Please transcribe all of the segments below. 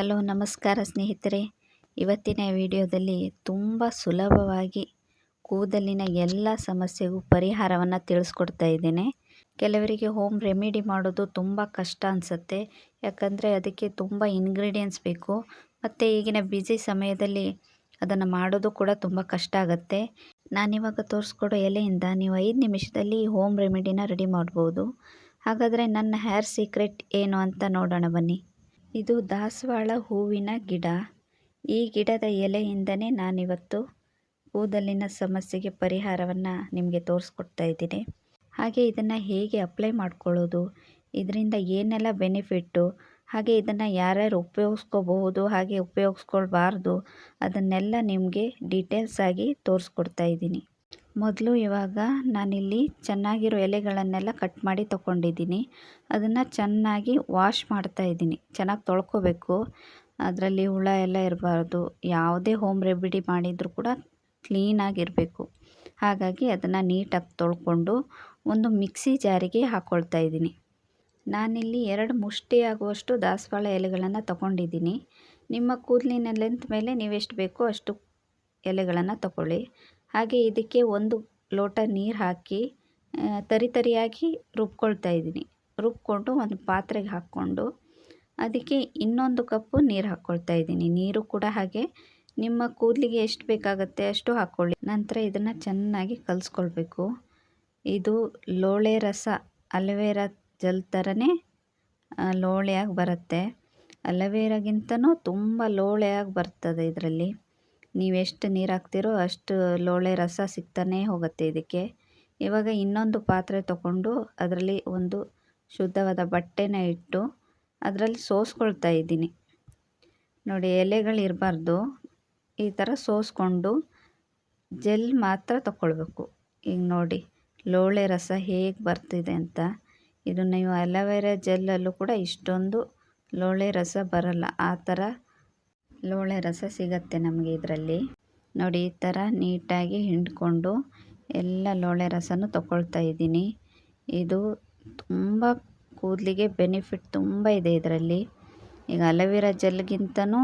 Hello, ನಮಸ್ಕಾರ ಸ್ನೇಹಿತರೆ. ಇವತ್ತಿನ ವಿಡಿಯೋದಲ್ಲಿ ತುಂಬ ಸುಲಭವಾಗಿ ಕೂದಲಿನ ಎಲ್ಲ ಸಮಸ್ಯೆಗೂ ಪರಿಹಾರವನ್ನು ತಿಳಿಸ್ಕೊಡ್ತಾ ಇದ್ದೇನೆ. ಕೆಲವರಿಗೆ ಹೋಮ್ ರೆಮಿಡಿ ಮಾಡೋದು ತುಂಬ ಕಷ್ಟ ಅನಿಸುತ್ತೆ. ಯಾಕಂದರೆ ಅದಕ್ಕೆ ತುಂಬ ಇಂಗ್ರೀಡಿಯೆಂಟ್ಸ್ ಬೇಕು. ಮತ್ತು ಈಗಿನ ಬ್ಯುಸಿ ಸಮಯದಲ್ಲಿ ಅದನ್ನು ಮಾಡೋದು ಕೂಡ ತುಂಬ ಕಷ್ಟ ಆಗುತ್ತೆ. ನಾನಿವಾಗ ತೋರಿಸ್ಕೊಡೋ ಎಲೆಯಿಂದ ನೀವು ಐದು ನಿಮಿಷದಲ್ಲಿ ಹೋಮ್ ರೆಮಿಡಿನ ರೆಡಿ ಮಾಡ್ಬೋದು. ಹಾಗಾದರೆ ನನ್ನ ಹೇರ್ ಸೀಕ್ರೆಟ್ ಏನು ಅಂತ ನೋಡೋಣ ಬನ್ನಿ. ಇದು ದಾಸವಾಳ ಹೂವಿನ ಗಿಡ. ಈ ಗಿಡದ ಎಲೆಯಿಂದನೇ ನಾನಿವತ್ತು ಕೂದಲಿನ ಸಮಸ್ಯೆಗೆ ಪರಿಹಾರವನ್ನು ನಿಮಗೆ ತೋರಿಸ್ಕೊಡ್ತಾ ಇದ್ದೀನಿ. ಹಾಗೆ ಇದನ್ನು ಹೇಗೆ ಅಪ್ಲೈ ಮಾಡ್ಕೊಳ್ಳೋದು, ಇದರಿಂದ ಏನೆಲ್ಲ ಬೆನಿಫಿಟ್ಟು ಹಾಗೆ ಇದನ್ನು ಯಾರ್ಯಾರು ಉಪಯೋಗಿಸ್ಕೋಬಹುದು, ಹಾಗೆ ಉಪಯೋಗಿಸ್ಕೊಳ್ಬಾರ್ದು, ಅದನ್ನೆಲ್ಲ ನಿಮಗೆ ಡೀಟೇಲ್ಸ್ ಆಗಿ ತೋರಿಸ್ಕೊಡ್ತಾ ಇದ್ದೀನಿ. ಮೊದಲು ಇವಾಗ ನಾನಿಲ್ಲಿ ಚೆನ್ನಾಗಿರೋ ಎಲೆಗಳನ್ನೆಲ್ಲ ಕಟ್ ಮಾಡಿ ತೊಗೊಂಡಿದ್ದೀನಿ. ಅದನ್ನು ಚೆನ್ನಾಗಿ ವಾಶ್ ಮಾಡ್ತಾ ಇದ್ದೀನಿ. ಚೆನ್ನಾಗಿ ತೊಳ್ಕೊಬೇಕು. ಅದರಲ್ಲಿ ಹುಳ ಎಲ್ಲ ಇರಬಾರ್ದು. ಯಾವುದೇ ಹೋಮ್ ರೆಮಿಡಿ ಮಾಡಿದರೂ ಕೂಡ ಕ್ಲೀನಾಗಿರಬೇಕು ಹಾಗಾಗಿ ಅದನ್ನು ನೀಟಾಗಿ ತೊಳ್ಕೊಂಡು ಒಂದು ಮಿಕ್ಸಿ ಜಾರಿಗೆ ಹಾಕ್ಕೊಳ್ತಾ ಇದ್ದೀನಿ. ನಾನಿಲ್ಲಿ ಎರಡು ಮುಷ್ಟಿಯಾಗುವಷ್ಟು ದಾಸವಾಳ ಎಲೆಗಳನ್ನು ತಗೊಂಡಿದ್ದೀನಿ. ನಿಮ್ಮ ಕೂದಲಿನ ಲೆಂತ್ ಮೇಲೆ ನೀವೆಷ್ಟು ಬೇಕೋ ಅಷ್ಟು ಎಲೆಗಳನ್ನು ತಗೊಳ್ಳಿ. ಹಾಗೆ ಇದಕ್ಕೆ ಒಂದು ಲೋಟ ನೀರು ಹಾಕಿ ತರಿ ತರಿಯಾಗಿ ರುಬ್ಕೊಳ್ತಾ ಇದ್ದೀನಿ. ರುಬ್ಕೊಂಡು ಒಂದು ಪಾತ್ರೆಗೆ ಹಾಕ್ಕೊಂಡು ಅದಕ್ಕೆ ಇನ್ನೊಂದು ಕಪ್ಪು ನೀರು ಹಾಕ್ಕೊಳ್ತಾ ಇದ್ದೀನಿ. ನೀರು ಕೂಡ ಹಾಗೆ ನಿಮ್ಮ ಕೂದಲಿಗೆ ಎಷ್ಟು ಬೇಕಾಗುತ್ತೆ ಅಷ್ಟು ಹಾಕ್ಕೊಳ್ಳಿ ನಂತರ ಇದನ್ನು ಚೆನ್ನಾಗಿ ಕಲಿಸ್ಕೊಳ್ಬೇಕು. ಇದು ಲೋಳೆ ರಸ, ಅಲವೇರ ಜಲ್ ಥರನೇ ಲೋಳೆಯಾಗಿ ಬರುತ್ತೆ. ಅಲವೇರಾಗಿಂತನೂ ತುಂಬ ಲೋಳೆಯಾಗಿ ಬರ್ತದೆ ಇದರಲ್ಲಿ. ನೀವೆಷ್ಟು ನೀರು ಹಾಕ್ತಿರೋ ಅಷ್ಟು ಲೋಳೆ ರಸ ಸಿಗ್ತಾನೇ ಹೋಗುತ್ತೆ ಇದಕ್ಕೆ. ಇವಾಗ ಇನ್ನೊಂದು ಪಾತ್ರೆ ತಗೊಂಡು ಅದರಲ್ಲಿ ಒಂದು ಶುದ್ಧವಾದ ಬಟ್ಟೆನ ಇಟ್ಟು ಅದರಲ್ಲಿ ಸೋಸ್ಕೊಳ್ತಾ ಇದ್ದೀನಿ. ನೋಡಿ ಎಲೆಗಳಿರಬಾರ್ದು ಈ ಥರ ಸೋಸ್ಕೊಂಡು ಜೆಲ್ ಮಾತ್ರ ತಗೊಳ್ಬೇಕು ಈಗ ನೋಡಿ, ಲೋಳೆ ರಸ ಹೇಗೆ ಬರ್ತಿದೆ ಅಂತ. ಇದು ನೀವು ಅಲೋವೆರಾ ಜೆಲ್ಲಲ್ಲೂ ಕೂಡ ಇಷ್ಟೊಂದು ಲೋಳೆ ರಸ ಬರಲ್ಲ. ಆ ಥರ ಲೋಳೆ ರಸ ಸಿಗತ್ತೆ ನಮಗೆ ಇದರಲ್ಲಿ. ನೋಡಿ, ಈ ಥರ ನೀಟಾಗಿ ಹಿಂಡ್ಕೊಂಡು ಎಲ್ಲ ಲೋಳೆ ರಸನೂ ತಗೊಳ್ತಾ ಇದ್ದೀನಿ. ಇದು ತುಂಬ ಕೂದಲಿಗೆ ಬೆನಿಫಿಟ್ ತುಂಬ ಇದೆ ಇದರಲ್ಲಿ. ಈಗ ಅಲವಿರಾ ಜೆಲ್ಗಿಂತನೂ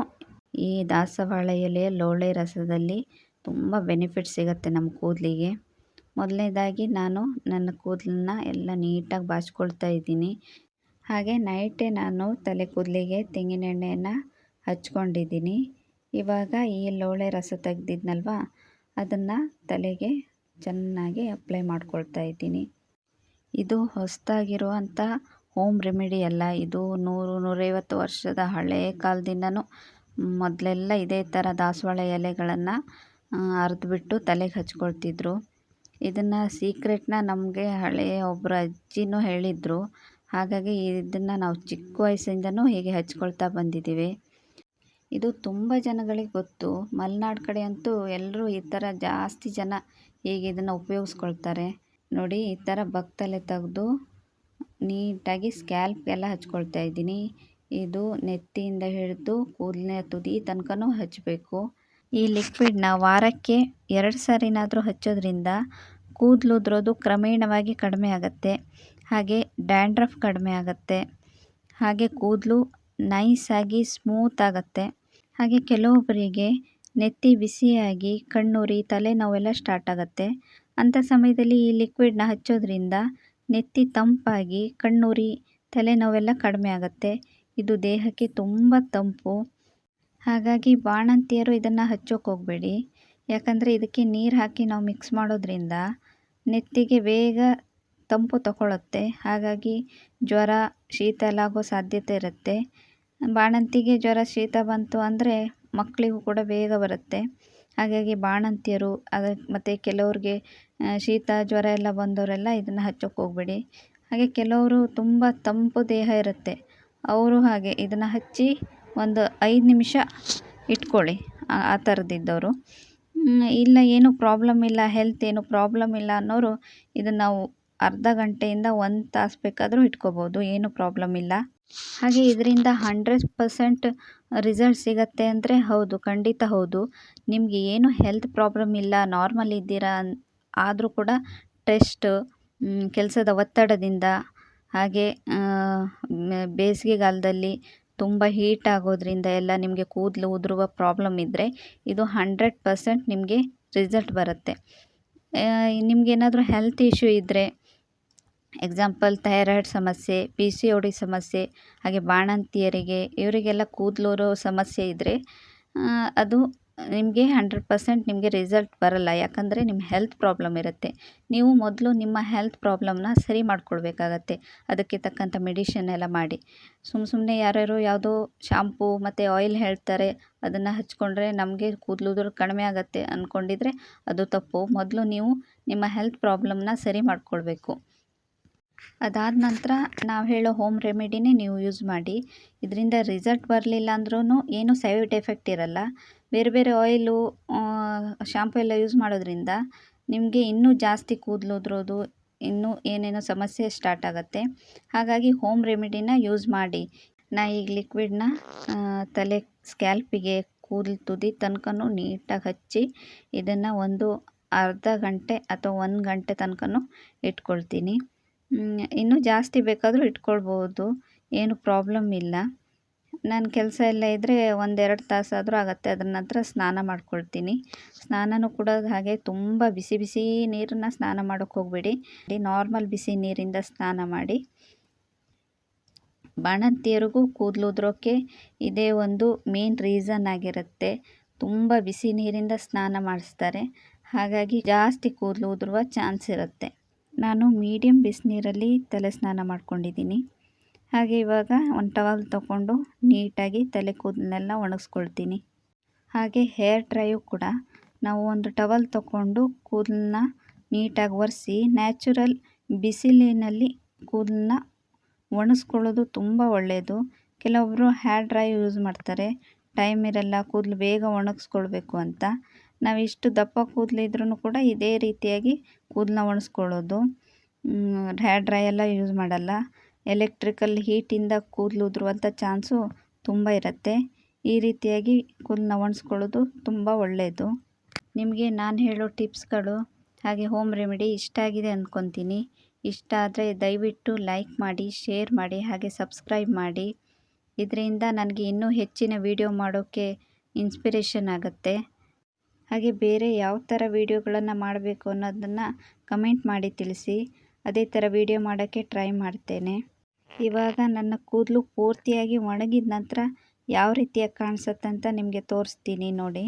ಈ ದಾಸವಾಳ ಎಲೆಯ ಲೋಳೆ ರಸದಲ್ಲಿ ತುಂಬ ಬೆನಿಫಿಟ್ ಸಿಗುತ್ತೆ ನಮ್ಮ ಕೂದಲಿಗೆ. ಮೊದಲನೇದಾಗಿ ನಾನು ನನ್ನ ಕೂದಲನ್ನ ಎಲ್ಲ ನೀಟಾಗಿ ಬಾಚ್ಕೊಳ್ತಾ ಇದ್ದೀನಿ. ಹಾಗೆ ನೈಟೇ ನಾನು ತಲೆ ಕೂದಲಿಗೆ ತೆಂಗಿನೆಣ್ಣೆಯನ್ನು ಹಚ್ಕೊಂಡಿದ್ದೀನಿ. ಇವಾಗ ಈ ಲೋಳೆ ರಸ ತೆಗ್ದಿದ್ನಲ್ವ, ಅದನ್ನು ತಲೆಗೆ ಚೆನ್ನಾಗಿ ಅಪ್ಲೈ ಮಾಡ್ಕೊಳ್ತಾ ಇದ್ದೀನಿ. ಇದು ಹೊಸದಾಗಿರುವಂಥ ಹೋಮ್ ರೆಮಿಡಿ ಅಲ್ಲ, ಇದು ನೂರು, ನೂರೈವತ್ತು ವರ್ಷದ ಹಳೆಯ ಕಾಲದಿಂದನೂ ಮೊದಲೆಲ್ಲ ಇದೇ ಥರ ದಾಸವಾಳ ಎಲೆಗಳನ್ನು ಅರೆದ್ಬಿಟ್ಟು ತಲೆಗೆ ಹಚ್ಕೊಳ್ತಿದ್ರು. ಇದನ್ನು ಸೀಕ್ರೆಟ್ನ ನಮಗೆ ಹಳೆಯ ಒಬ್ಬರ ಅಜ್ಜಿನೂ ಹೇಳಿದರು. ಹಾಗಾಗಿ ಇದನ್ನು ನಾವು ಚಿಕ್ಕ ವಯಸ್ಸಿಂದನೂ ಹೀಗೆ ಹಚ್ಕೊಳ್ತಾ ಬಂದಿದ್ದೀವಿ. ಇದು ತುಂಬ ಜನಗಳಿಗೆ ಗೊತ್ತು. ಮಲೆನಾಡು ಕಡೆ ಅಂತೂ ಎಲ್ಲರೂ ಈ ಥರ ಜಾಸ್ತಿ ಜನ ಈಗ ಇದನ್ನು ಉಪಯೋಗಿಸ್ಕೊಳ್ತಾರೆ. ನೋಡಿ, ಈ ಥರ ಬಗ್ತಲೆ ತೆಗೆದು ನೀಟಾಗಿ ಸ್ಕ್ಯಾಲ್ಪ್ಗೆಲ್ಲ ಹಚ್ಕೊಳ್ತಾ ಇದ್ದೀನಿ. ಇದು ನೆತ್ತಿಯಿಂದ ಹಿಡಿದು ಕೂದಲಿನ ತುದಿ ತನಕನೂ ಹಚ್ಚಬೇಕು ಈ ಲಿಕ್ವಿಡ್ನ ವಾರಕ್ಕೆ ಎರಡು ಸಾರಿನಾದರೂ ಹಚ್ಚೋದ್ರಿಂದ ಕೂದಲು ಉದುರೋದು ಕ್ರಮೇಣವಾಗಿ ಕಡಿಮೆ ಆಗುತ್ತೆ. ಹಾಗೆ ಡ್ಯಾಂಡ್ರಫ್ ಕಡಿಮೆ ಆಗುತ್ತೆ. ಹಾಗೆ ಕೂದಲು ನೈಸಾಗಿ ಸ್ಮೂತ್ ಆಗುತ್ತೆ. ಹಾಗೆ ಕೆಲವೊಬ್ಬರಿಗೆ ನೆತ್ತಿ ಬಿಸಿಯಾಗಿ ಕಣ್ಣುರಿ ತಲೆನೋವೆಲ್ಲ ಸ್ಟಾರ್ಟ್ ಆಗುತ್ತೆ. ಅಂಥ ಸಮಯದಲ್ಲಿ ಈ ಲಿಕ್ವಿಡ್ನ ಹಚ್ಚೋದ್ರಿಂದ ನೆತ್ತಿ ತಂಪಾಗಿ ಕಣ್ಣುರಿ ತಲೆನೋವೆಲ್ಲ ಕಡಿಮೆ ಆಗುತ್ತೆ. ಇದು ದೇಹಕ್ಕೆ ತುಂಬ ತಂಪು. ಹಾಗಾಗಿ ಬಾಣಂತಿಯರು ಇದನ್ನು ಹಚ್ಚೋಕೆ ಹೋಗಬೇಡಿ. ಯಾಕಂದರೆ ಇದಕ್ಕೆ ನೀರು ಹಾಕಿ ನಾವು ಮಿಕ್ಸ್ ಮಾಡೋದ್ರಿಂದ ನೆತ್ತಿಗೆ ಬೇಗ ತಂಪು ತಗೊಳ್ಳುತ್ತೆ ಹಾಗಾಗಿ ಜ್ವರ, ಶೀತ ಎಲ್ಲ ಸಾಧ್ಯತೆ ಇರುತ್ತೆ. ಬಾಣಂತಿಗೆ ಜ್ವರ ಶೀತ ಬಂತು ಅಂದರೆ ಮಕ್ಕಳಿಗೂ ಕೂಡ ಬೇಗ ಬರುತ್ತೆ. ಹಾಗಾಗಿ ಬಾಣಂತಿಯರು ಅದಕ್ಕೆ ಮತ್ತು ಕೆಲವ್ರಿಗೆ ಶೀತ, ಜ್ವರ ಎಲ್ಲ ಬಂದವರೆಲ್ಲ ಇದನ್ನು ಹಚ್ಚೋಕೆ ಹೋಗಬೇಡಿ. ಹಾಗೆ ಕೆಲವರು ತುಂಬ ತಂಪು ದೇಹ ಇರುತ್ತೆ. ಅವರು ಹಾಗೆ ಇದನ್ನು ಹಚ್ಚಿ ಒಂದು ಐದು ನಿಮಿಷ ಇಟ್ಕೊಳ್ಳಿ, ಆ ಥರದಿದ್ದವರು ಇಲ್ಲ ಏನು ಪ್ರಾಬ್ಲಮ್ ಇಲ್ಲ ಹೆಲ್ತ್ ಏನು ಪ್ರಾಬ್ಲಮ್ ಇಲ್ಲ ಅನ್ನೋರು ಇದನ್ನು ನಾವು ಅರ್ಧ ಗಂಟೆಯಿಂದ ಒಂದು ತಾಸು ಬೇಕಾದರೂ ಇಟ್ಕೋಬೋದು, ಏನು ಪ್ರಾಬ್ಲಮ್ ಇಲ್ಲ. ಹಾಗೆ ಇದರಿಂದ ಹಂಡ್ರೆಡ್ ಪರ್ಸೆಂಟ್ ರಿಸಲ್ಟ್ ಸಿಗತ್ತೆ ಅಂದರೆ ಹೌದು, ಖಂಡಿತ ಹೌದು. ನಿಮಗೆ ಏನು ಹೆಲ್ತ್ ಪ್ರಾಬ್ಲಮ್ ಇಲ್ಲ ನಾರ್ಮಲ್ ಇದ್ದೀರಾ ಆದರೂ ಕೂಡ ಟೆಸ್ಟ್ ಕೆಲಸದ ಒತ್ತಡದಿಂದ, ಹಾಗೆ ಬೇಸಿಗೆಗಾಲದಲ್ಲಿ ತುಂಬ ಹೀಟ್ ಆಗೋದ್ರಿಂದ ಎಲ್ಲ ನಿಮಗೆ ಕೂದಲು ಉದುರುವ ಪ್ರಾಬ್ಲಮ್ ಇದ್ದರೆ ಇದು ಹಂಡ್ರೆಡ್ ಪರ್ಸೆಂಟ್ ನಿಮಗೆ ರಿಸಲ್ಟ್ ಬರುತ್ತೆ. ನಿಮಗೇನಾದರೂ ಹೆಲ್ತ್ ಇಶ್ಯೂ ಇದ್ದರೆ ಎಕ್ಸಾಂಪಲ್ ಥೈರಾಯ್ಡ್ ಸಮಸ್ಯೆ ಪಿ ಸಿ ಒ ಡಿ ಸಮಸ್ಯೆ, ಹಾಗೆ ಬಾಣಂತಿಯರಿಗೆ, ಇವರಿಗೆಲ್ಲ ಕೂದಲೂರೋ ಸಮಸ್ಯೆ ಇದ್ದರೆ ಅದು ನಿಮಗೆ ಹಂಡ್ರೆಡ್ ಪರ್ಸೆಂಟ್ ನಿಮಗೆ ರಿಸಲ್ಟ್ ಬರಲ್ಲ. ಯಾಕಂದರೆ ನಿಮ್ಮ ಹೆಲ್ತ್ ಪ್ರಾಬ್ಲಮ್ ಇರುತ್ತೆ. ನೀವು ಮೊದಲು ನಿಮ್ಮ ಹೆಲ್ತ್ ಪ್ರಾಬ್ಲಮ್ನ ಸರಿ ಮಾಡ್ಕೊಳ್ಬೇಕಾಗತ್ತೆ. ಅದಕ್ಕೆ ತಕ್ಕಂಥ ಮೆಡಿಷನ್ ಎಲ್ಲ ಮಾಡಿ. ಸುಮ್ಮ ಸುಮ್ಮನೆ ಯಾರ್ಯಾರು ಯಾವುದೋ ಶಾಂಪೂ ಮತ್ತು ಆಯಿಲ್ ಹೇಳ್ತಾರೆ, ಅದನ್ನು ಹಚ್ಕೊಂಡ್ರೆ ನಮಗೆ ಕೂದಲು ಕಡಿಮೆ ಆಗುತ್ತೆ ಅಂದ್ಕೊಂಡಿದ್ರೆ ಅದು ತಪ್ಪು. ಮೊದಲು ನೀವು ನಿಮ್ಮ ಹೆಲ್ತ್ ಪ್ರಾಬ್ಲಮ್ನ ಸರಿ ಮಾಡ್ಕೊಳ್ಬೇಕು. ಅದಾದ ನಂತರ ನಾವು ಹೇಳೋ ಹೋಮ್ ರೆಮಿಡಿನೇ ನೀವು ಯೂಸ್ ಮಾಡಿ. ಇದರಿಂದ ರಿಸಲ್ಟ್ ಬರಲಿಲ್ಲ ಅಂದ್ರೂ ಏನೂ ಸೈಡ್ ಎಫೆಕ್ಟ್ ಇರಲ್ಲ. ಬೇರೆ ಬೇರೆ ಆಯಿಲು ಶಾಂಪು ಎಲ್ಲ ಯೂಸ್ ಮಾಡೋದ್ರಿಂದ ನಿಮಗೆ ಇನ್ನೂ ಜಾಸ್ತಿ ಕೂದಲು ಉದುರೋದು, ಇನ್ನೂ ಏನೇನೋ ಸಮಸ್ಯೆ ಸ್ಟಾರ್ಟ್ ಆಗುತ್ತೆ. ಹಾಗಾಗಿ ಹೋಮ್ ರೆಮಿಡಿನ ಯೂಸ್ ಮಾಡಿ. ನಾ ಈಗ ಲಿಕ್ವಿಡ್ನ ತಲೆ ಸ್ಕ್ಯಾಲ್ಪಿಗೆ ಕೂದಲು ತುದಿ ತನಕನೂ ನೀಟಾಗಿ ಹಚ್ಚಿ ಇದನ್ನು ಒಂದು ಅರ್ಧ ಗಂಟೆ ಅಥವಾ ಒಂದು ಗಂಟೆ ತನಕನೂ ಇಟ್ಕೊಳ್ತೀನಿ. ಇನ್ನೂ ಜಾಸ್ತಿ ಬೇಕಾದರೂ ಇಟ್ಕೊಳ್ಬೋದು. ಏನು ಪ್ರಾಬ್ಲಮ್ ಇಲ್ಲ. ನಾನು ಕೆಲಸ ಎಲ್ಲ ಇದ್ದರೆ ಒಂದೆರಡು ತಾಸಾದರೂ ಆಗುತ್ತೆ. ಅದ್ರ ನಂತರ ಸ್ನಾನ ಮಾಡ್ಕೊಳ್ತೀನಿ. ಸ್ನಾನನೂ ಕೂಡ ಹಾಗೆ ತುಂಬ ಬಿಸಿ ಬಿಸಿ ನೀರನ್ನು ಸ್ನಾನ ಮಾಡೋಕ್ಕೆ ಹೋಗಬೇಡಿ. ನಾರ್ಮಲ್ ಬಿಸಿ ನೀರಿಂದ ಸ್ನಾನ ಮಾಡಿ. ಬಾಣಂತಿಯರಿಗೂ ಕೂದಲು ಉದುರೋಕ್ಕೆ ಇದೇ ಒಂದು ಮೇನ್ ರೀಸನ್ ಆಗಿರುತ್ತೆ. ತುಂಬ ಬಿಸಿ ನೀರಿಂದ ಸ್ನಾನ ಮಾಡಿಸ್ತಾರೆ. ಹಾಗಾಗಿ ಜಾಸ್ತಿ ಕೂದಲು ಉದುರುವ ಚಾನ್ಸ್ ಇರುತ್ತೆ. ನಾನು ಮೀಡಿಯಮ್ ಬಿಸಿನೀರಲ್ಲಿ ತಲೆ ಸ್ನಾನ ಮಾಡ್ಕೊಂಡಿದ್ದೀನಿ. ಹಾಗೆ ಇವಾಗ ಒಂದು ಟವಲ್ ತಗೊಂಡು ನೀಟಾಗಿ ತಲೆ ಕೂದಲನ್ನೆಲ್ಲ ಒಣಗಿಸ್ಕೊಳ್ತೀನಿ. ಹಾಗೆ ಹೇರ್ ಡ್ರೈಯು ಕೂಡ. ನಾವು ಒಂದು ಟವಲ್ ತಗೊಂಡು ಕೂದಲನ್ನ ನೀಟಾಗಿ ಒರೆಸಿ ನ್ಯಾಚುರಲ್ ಬಿಸಿಲಿನಲ್ಲಿ ಕೂದಲನ್ನ ಒಣಗಿಸ್ಕೊಳ್ಳೋದು ತುಂಬ ಒಳ್ಳೆಯದು ಕೆಲವೊಬ್ಬರು ಹೇರ್ ಡ್ರೈ ಯೂಸ್ ಮಾಡ್ತಾರೆ. ಟೈಮ್ ಇರಲ್ಲ ಕೂದಲು ಬೇಗ ಒಣಗಿಸ್ಕೊಳ್ಬೇಕು ಅಂತ. ನಾವು ಇಷ್ಟು ದಪ್ಪ ಕೂದಲಿದ್ರೂ ಕೂಡ ಇದೇ ರೀತಿಯಾಗಿ ಕೂದಲನ್ನ ಒಣಗಿಸ್ಕೊಳ್ಳೋದು ಹೇರ್ ಡ್ರೈ ಎಲ್ಲ ಯೂಸ್ ಮಾಡಲ್ಲ. ಎಲೆಕ್ಟ್ರಿಕಲ್ ಹೀಟಿಂದ ಕೂದಲು ಉದುರುವಂಥ ಚಾನ್ಸು ತುಂಬ ಇರುತ್ತೆ. ಈ ರೀತಿಯಾಗಿ ಕೂದಲನ್ನ ಒಣಗಿಸ್ಕೊಳ್ಳೋದು ತುಂಬ ಒಳ್ಳೆಯದು ನಿಮಗೆ ನಾನು ಹೇಳೋ ಟಿಪ್ಸ್ಗಳು ಹಾಗೆ ಹೋಮ್ ರೆಮಿಡಿ ಇಷ್ಟ ಆಗಿದೆ ಅಂದ್ಕೊತೀನಿ ಇಷ್ಟ ಆದರೆ ದಯವಿಟ್ಟು ಲೈಕ್ ಮಾಡಿ ಶೇರ್ ಮಾಡಿ, ಹಾಗೆ ಸಬ್ಸ್ಕ್ರೈಬ್ ಮಾಡಿ. ಇದರಿಂದ ನನಗೆ ಇನ್ನೂ ಹೆಚ್ಚಿನ ವೀಡಿಯೋ ಮಾಡೋಕ್ಕೆ ಇನ್ಸ್ಪಿರೇಷನ್ ಆಗುತ್ತೆ. ಹಾಗೆ ಬೇರೆ ಯಾವ ಥರ ವೀಡಿಯೋಗಳನ್ನು ಮಾಡಬೇಕು ಅನ್ನೋದನ್ನು ಕಮೆಂಟ್ ಮಾಡಿ ತಿಳಿಸಿ. ಅದೇ ಥರ ವೀಡಿಯೋ ಮಾಡೋಕ್ಕೆ ಟ್ರೈ ಮಾಡ್ತೇನೆ. ಇವಾಗ ನನ್ನ ಕೂದಲು ಪೂರ್ತಿಯಾಗಿ ಒಣಗಿದ ನಂತರ ಯಾವ ರೀತಿಯಾಗಿ ಕಾಣಿಸುತ್ತೆ ಅಂತ ನಿಮಗೆ ತೋರಿಸ್ತೀನಿ ನೋಡಿ.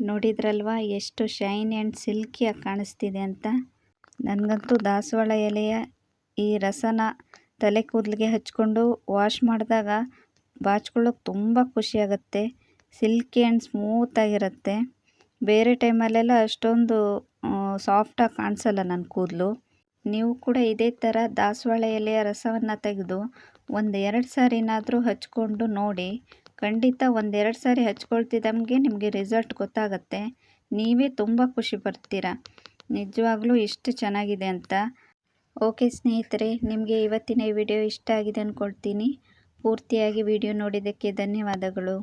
ನೋಡಿದ್ರಲ್ವಾ ಎಷ್ಟು ಶೈನ್ ಆ್ಯಂಡ್ ಸಿಲ್ಕಿಯಾಗಿ ಕಾಣಿಸ್ತಿದೆ ಅಂತ? ನನಗಂತೂ ದಾಸವಾಳ ಎಲೆಯ ಈ ರಸನ ತಲೆ ಕೂದಲಿಗೆ ಹಚ್ಕೊಂಡು ವಾಶ್ ಮಾಡಿದಾಗ ಬಾಚ್ಕೊಳ್ಳೋಕೆ ತುಂಬ ಖುಷಿಯಾಗತ್ತೆ ಸಿಲ್ಕಿ ಆ್ಯಂಡ್ ಸ್ಮೂತಾಗಿರುತ್ತೆ ಬೇರೆ ಟೈಮಲ್ಲೆಲ್ಲ ಅಷ್ಟೊಂದು ಸಾಫ್ಟಾಗಿ ಕಾಣಿಸಲ್ಲ ನನ್ನ ಕೂದಲು. ನೀವು ಕೂಡ ಇದೇ ಥರ ದಾಸವಾಳ ಎಲೆಯ ರಸವನ್ನು ತೆಗೆದು ಒಂದು ಎರಡು ಸಾರಿನಾದರೂ ಹಚ್ಕೊಂಡು ನೋಡಿ. ಖಂಡಿತ ಒಂದೆರಡು ಸಾರಿ ಹಚ್ಕೊಳ್ತಿದ್ದಂಗೆ ನಿಮಗೆ ರಿಸಲ್ಟ್ ಗೊತ್ತಾಗುತ್ತೆ. ನೀವೇ ತುಂಬ ಖುಷಿ ಪಡ್ತೀರಾ. ನಿಜವಾಗ್ಲೂ ಇಷ್ಟು ಚೆನ್ನಾಗಿದೆ ಅಂತ. ಓಕೆ ಸ್ನೇಹಿತರೆ, ನಿಮಗೆ ಇವತ್ತಿನ ವಿಡಿಯೋ ಇಷ್ಟ ಆಗಿದೆ ಅಂದ್ಕೊಳ್ತೀನಿ ಪೂರ್ತಿಯಾಗಿ ವಿಡಿಯೋ ನೋಡಿದ್ದಕ್ಕೆ ಧನ್ಯವಾದಗಳು.